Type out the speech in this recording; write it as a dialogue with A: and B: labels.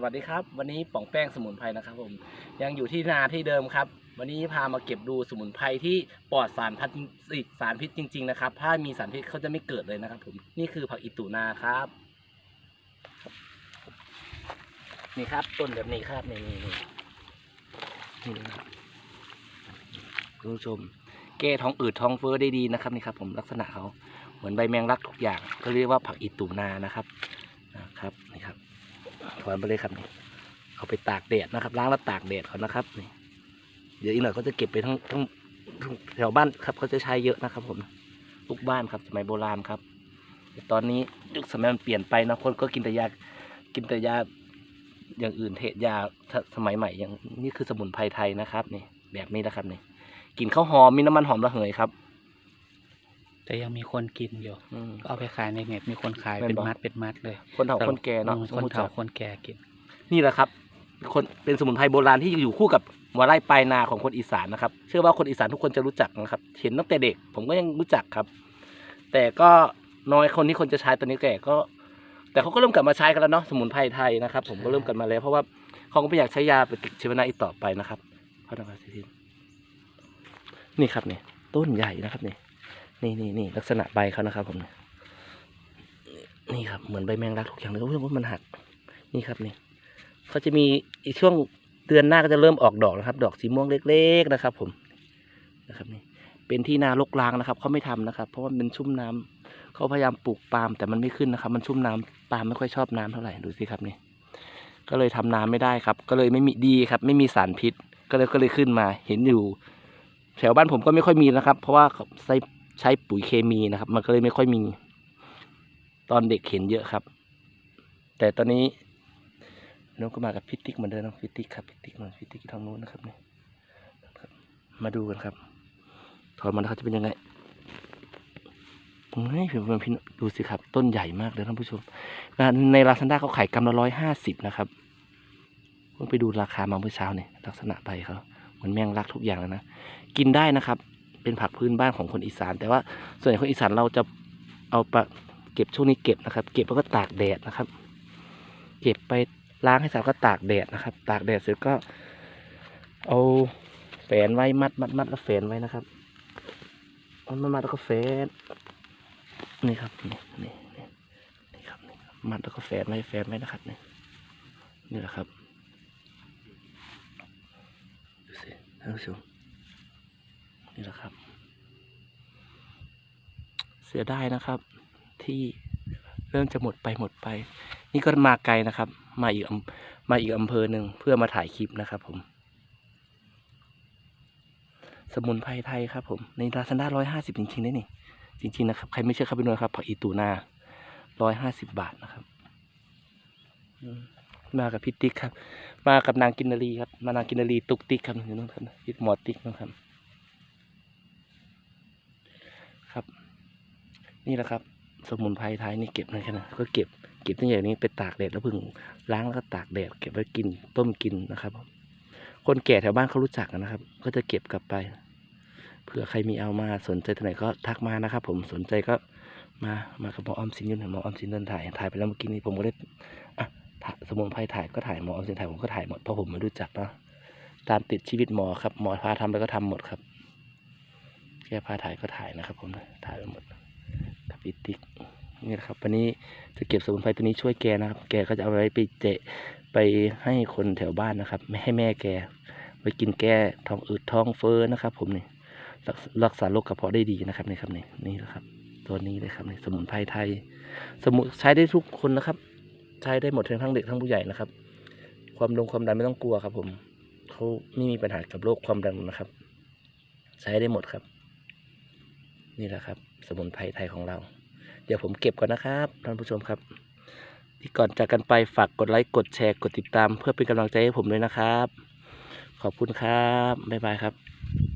A: สวัสดีครับ วันนี้ป่องแป้งสมุนไพรนะครับผมยังอยู่ที่นาที่เดิมครับ วันนี้พามาเก็บดูสมุนไพรที่ปลอดสารพัดสารพิษจริง ๆ นะครับ ถ้ามีสารพิษเขาจะไม่เกิดเลยนะครับ ผมนี่คือผักอิตุนาครับ นี่ครับต้นแบบนี้ครับนี่นี่นี่นี่นะครับคุณผู้ชม แก้ท้องอืดท้องเฟ้อได้ดีนะครับนี่ครับ ผมลักษณะเขาเหมือนใบแมงลักทุกอย่างก็เรียกว่าผักอิตุนานะครับนะครับนี่ครับ ถอนไปเลยครับเอาไปตากแดดนะครับ ล้างแล้วตากแดดเขานะครับนี่เดี๋ยวอีกหน่อยก็จะเก็บไปทั้งทั้งแถวบ้านครับเขาจะใช้เยอะนะครับ ผมทุกบ้านครับสมัยโบราณครับแต่ตอนนี้ยุคสมัยมันเปลี่ยนไปนะคนก็กินแต่ยากินแต่ยาอย่างอื่นเทยาสมัยใหม่อย่างนี่คือสมุนไพรไทยนะครับนี่แบบนี้นะครับนี่กลิ่นข้าวหอมมีน้ำมันหอมระเหยครับ
B: แต่ยังมีคนกินอยู่
A: อืม
B: ก็เอาไปขายในเน็ตมีคนขาย
A: แม่น
B: เป็น
A: บ่
B: มัดเป็นมัดเลย
A: คนเฒ่าคนแก่เนาะ
B: อืม
A: ส
B: คน
A: มุนไพร
B: เฒ่าคนแก่กิน
A: นี่แหละครับ คนเป็นสมุนไพรโบราณที่อยู่คู่กับหัวไร่ปลายนาของคนอีสานนะครับ เชื่อว่าคนอีสานทุกคนจะรู้จักนะครับ เห็นตั้งแต่เด็ก ผมก็ยังรู้จักครับ แต่ก็น้อยคนที่คนจะใช้ตอนนี้แก่ก็ แต่เขาก็เริ่มกลับมาใช้กันแล้วเนาะสมุนไพรไทยนะครับ ผมก็เริ่มกันมาแล้ว เพราะว่าเขาก็ไม่อยากใช้ยาไปติดเชื้อนาอีกต่อไปนะครับพระนครศรีทินนี่ครับเนี่ยต้นใหญ่นะครับเนี่ย นี่นี่นี่ลักษณะใบเขานะครับ ผมนี่ครับเหมือนใบแมงลักทุกอย่างเลยโอ้ยว่ามันหัก นี่ครับนี่เขาจะมีอีกช่วงเดือนหน้าก็จะเริ่มออกดอกนะครับ ดอกสีม่วงเล็ก ๆนะครับ ผมนะครับนี่เป็นที่นารกร้างนะครับเขาไม่ทำนะครับ เพราะว่ามันชุ่มน้ำเขาพยายามปลูกปาล์มแต่มันไม่ขึ้นนะครับ มันชุ่มน้ำปาล์มไม่ค่อยชอบน้ำเท่าไหร่ดูสิครับนี่ก็เลยทำน้ำไม่ได้ครับ ก็เลยไม่มีดีครับ ไม่มีสารพิษ ก็เลยก็เลยขึ้นมา เห็นอยู่ แถวบ้านผมก็ไม่ค่อยมีนะครับ เพราะว่าเขา ใช้ปุ๋ยเคมีนะครับ มันก็เลยไม่ค่อยมี ตอนเด็กเห็นเยอะครับ แต่ตอนนี้น้องก็มากับพิติกเหมือนเดิมน้องพิติกครับพิติกนอนพิติกทางนู้นนะครับนี่มาดูกันครับ ถอนมันแล้วเขาจะเป็นยังไงเฮ้ยพี่พี่ดูสิครับ ต้นใหญ่มากเลยท่านผู้ชม ในลาซานด้าเขาขายกำละร้อยห้าสิบนะครับเพิ่งไปดูราคามาเมื่อเช้าเนี่ยลักษณะใบเขาเหมือนแมงลักทุกอย่างแล้วนะ กินได้นะครับ เป็นผักพื้นบ้านของคนอีสาน แต่ว่าส่วนใหญ่คนอีสานเราจะเอาไปเก็บช่วงนี้เก็บนะครับ เก็บแล้วก็ตากแดดนะครับ เก็บไปล้างให้สะอาดก็ตากแดดนะครับ ตากแดดเสร็จก็ เอาแฝนไว้มัดมัดมัดแล้วแฝนไว้นะครับมัดมัดแล้วก็แฝนนี่ครับนี่นี่นี่นี่ครับนี่ครับมัดแล้วก็แฝนไว้แฝนไว้นะครับนี่นี่แหละครับดูสิท่านผู้ชมนี่แหละครับ เสียดายนะครับ ที่เริ่มจะหมดไปหมดไป นี่ก็มาไกลนะครับ มาอีกมาอีกอำเภอหนึ่งเพื่อมาถ่ายคลิปนะครับ ผม สมุนไพรไทยครับ ผมในลาซานด้าร้อยห้าสิบจริงๆนะนี่จริงๆนะครับใครไม่เชื่อเข้าไปดูนะครับผักอีตูนาร้อยห้าสิบบาทนะครับมากับพี่ติ๊กครับ มากับนางกินนารีครับ มานางกินนารีตุกติ๊กครับอยู่นู่นครับพี่หมอติ๊กนะครับ นี่แหละครับ สมุนไพรไทยนี่เก็บนะแค่นั้นก็เก็บเก็บตั้งอย่างนี้ไปตากแดดแล้วพึ่งล้างแล้วก็ตากแดดเก็บไว้กินต้มกินนะครับ คนแก่แถวบ้านเขารู้จักนะครับ ก็จะเก็บกลับไปเผื่อใครมีเอามาสนใจตัวไหนก็ทักมานะครับ ผมสนใจก็มามากับหมออมสินยืนหมออมสินเดินถ่ายถ่ายไปแล้วเมื่อกี้นี้ผมก็ได้อะสมุนไพรถ่ายก็ถ่ายหมออมสินถ่ายผมก็ถ่ายหมดเพราะผมไม่รู้จักเนาะตามติดชีวิตหมอครับหมอพาทำไปก็ทำหมดครับแกพาถ่ายก็ถ่ายนะครับ ผมถ่ายไปหมด กับอีติ๊กนี่แหละครับวันนี้จะเก็บสมุนไพรตัวนี้ช่วยแกนะครับ แกก็จะเอาไว้ไปเจะไปให้คนแถวบ้านนะครับ ไม่ให้แม่แกไว้กินแก้ท้องอืดท้องเฟ้อนะครับ ผมนี่รักษรักษาโรคกระเพาะได้ดีนะครับนี่ครับนี่นี่แหละครับ ตัวนี้เลยครับนี่สมุนไพรไทย สมุนใช้ได้ทุกคนนะครับ ใช้ได้หมดทั้งเด็กทั้งผู้ใหญ่นะครับ ความดงความดันไม่ต้องกลัวครับ ผมเขาไม่มีปัญหากับโรคความดันนะครับ ใช้ได้หมดครับ นี่แหละครับ สมุนไพรไทยของเรา เดี๋ยวผมเก็บก่อนนะครับท่านผู้ชมครับที่ก่อนจากกันไปฝากกดไลค์กดแชร์กดติดตาม เพื่อเป็นกำลังใจให้ผมด้วยนะครับ ขอบคุณครับบ๊ายบายครับ